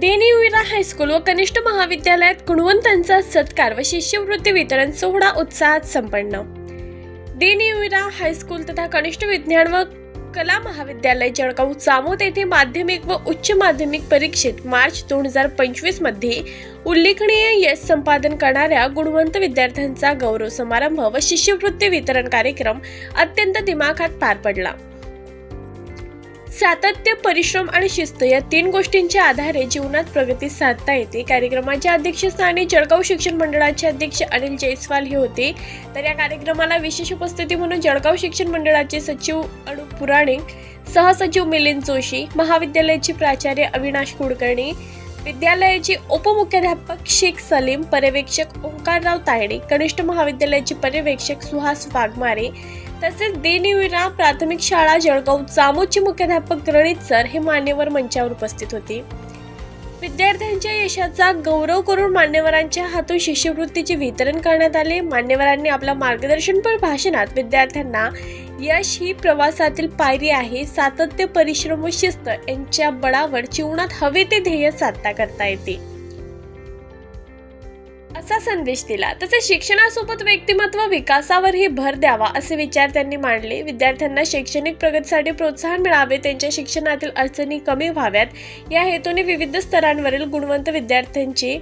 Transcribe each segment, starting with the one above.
देनीविरा high school व कनिष्ठ महाविद्यालयात गुणवंतांचा सत्कार व शिष्यवृत्ती वितरण सोहळा उत्साहात संपन्न. देनीविरा हायस्कूल तथा कनिष्ठ विज्ञान व कला महाविद्यालय जळगाव चामोद येथे माध्यमिक व उच्च माध्यमिक परीक्षेत मार्च दोन हजार पंचवीसमध्ये उल्लेखनीय यश संपादन करणाऱ्या गुणवंत विद्यार्थ्यांचा गौरव समारंभ व शिष्यवृत्ती वितरण कार्यक्रम अत्यंत दिमाखात पार पडला. सातत्य परिश्रम आणि शिस्त या तीन गोष्टींच्या आधारे जीवनात प्रगती साधता येते. कार्यक्रमाच्या अध्यक्षस्थानी जळगाव शिक्षण मंडळाचे अध्यक्ष अनिल जयस्वाल हे होते. तर या कार्यक्रमाला विशेष उपस्थिती म्हणून जळगाव शिक्षण मंडळाचे सचिव अणुप पुराणिक सहसचिव मिलिंद जोशी महाविद्यालयाचे प्राचार्य अविनाश कुलकर्णी विद्यालयाचे उपमुख्याध्यापक शेख सलीम पर्यवेक्षक ओंकारराव तायडे कनिष्ठ महाविद्यालयाचे पर्यवेक्षक सुहास वाघमारे तसेच देनिविरा प्राथमिक शाळा जळगाव चामोदचे मुख्याध्यापक गणित सर हे मान्यवर मंचावर उपस्थित होते. विद्यार्थ्यांच्या यशाचा गौरव करून मान्यवरांच्या हातून शिष्यवृत्तीचे वितरण करण्यात आले. मान्यवरांनी आपल्या मार्गदर्शनपर भाषणात विद्यार्थ्यांना यश ही प्रवासातील पायरी आहे. सातत्य परिश्रम व शिस्त यांच्या बळावर जीवनात हवे ते ध्येय साधता करता येते. असा संदेश दिला. तसेच शिक्षणासोबत व्यक्तिमत्व विकासावरही भर द्यावा असे विचार त्यांनी मांडले. विद्यार्थ्यांना शैक्षणिक प्रगतीसाठी प्रोत्साहन मिळावे त्यांच्या शिक्षणातील अडचणी कमी व्हाव्यात. या हेतूने विविध स्तरांवरील गुणवंत विद्यार्थ्यांची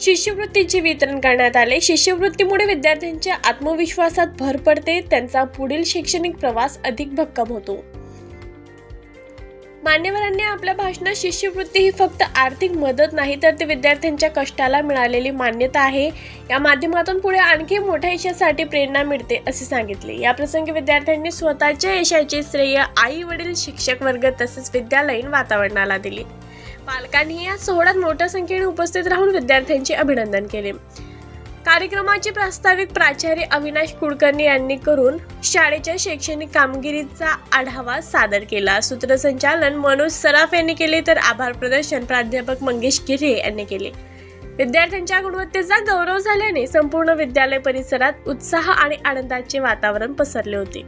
शिष्यवृत्तीचे वितरण करण्यात आले. शिष्यवृत्तीमुळे विद्यार्थ्यांच्या आत्मविश्वासात भर पडते. त्यांचा पुढील शैक्षणिक प्रवास अधिक भक्कम होतो. मान्यवरांनी आपल्या भाषणात शिष्यवृत्ती ही फक्त आर्थिक मदत नाही तर ते विद्यार्थ्यांच्या कष्टाला मिळालेली मान्यता आहे. या माध्यमातून पुढे आणखी मोठ्या यशासाठी प्रेरणा मिळते असे सांगितले. या प्रसंगी विद्यार्थ्यांनी स्वतःच्या यशाचे श्रेय आई वडील शिक्षक वर्ग तसेच विद्यालयीन वातावरणाला दिले. पालकांनी या सोहळ्यात मोठ्या संख्येने उपस्थित राहून विद्यार्थ्यांचे अभिनंदन केले. कार्यक्रमाचे प्रास्ताविक प्राचार्य अविनाश कुलकर्णी यांनी करून शाळेच्या शैक्षणिक कामगिरीचा आढावा सादर केला. सूत्रसंचालन मनोज सराफ यांनी केले तर आभार प्रदर्शन प्राध्यापक मंगेश गिरे यांनी केले. विद्यार्थ्यांच्या गुणवत्तेचा गौरव झाल्याने संपूर्ण विद्यालय परिसरात उत्साह आणि आनंदाचे वातावरण पसरले होते.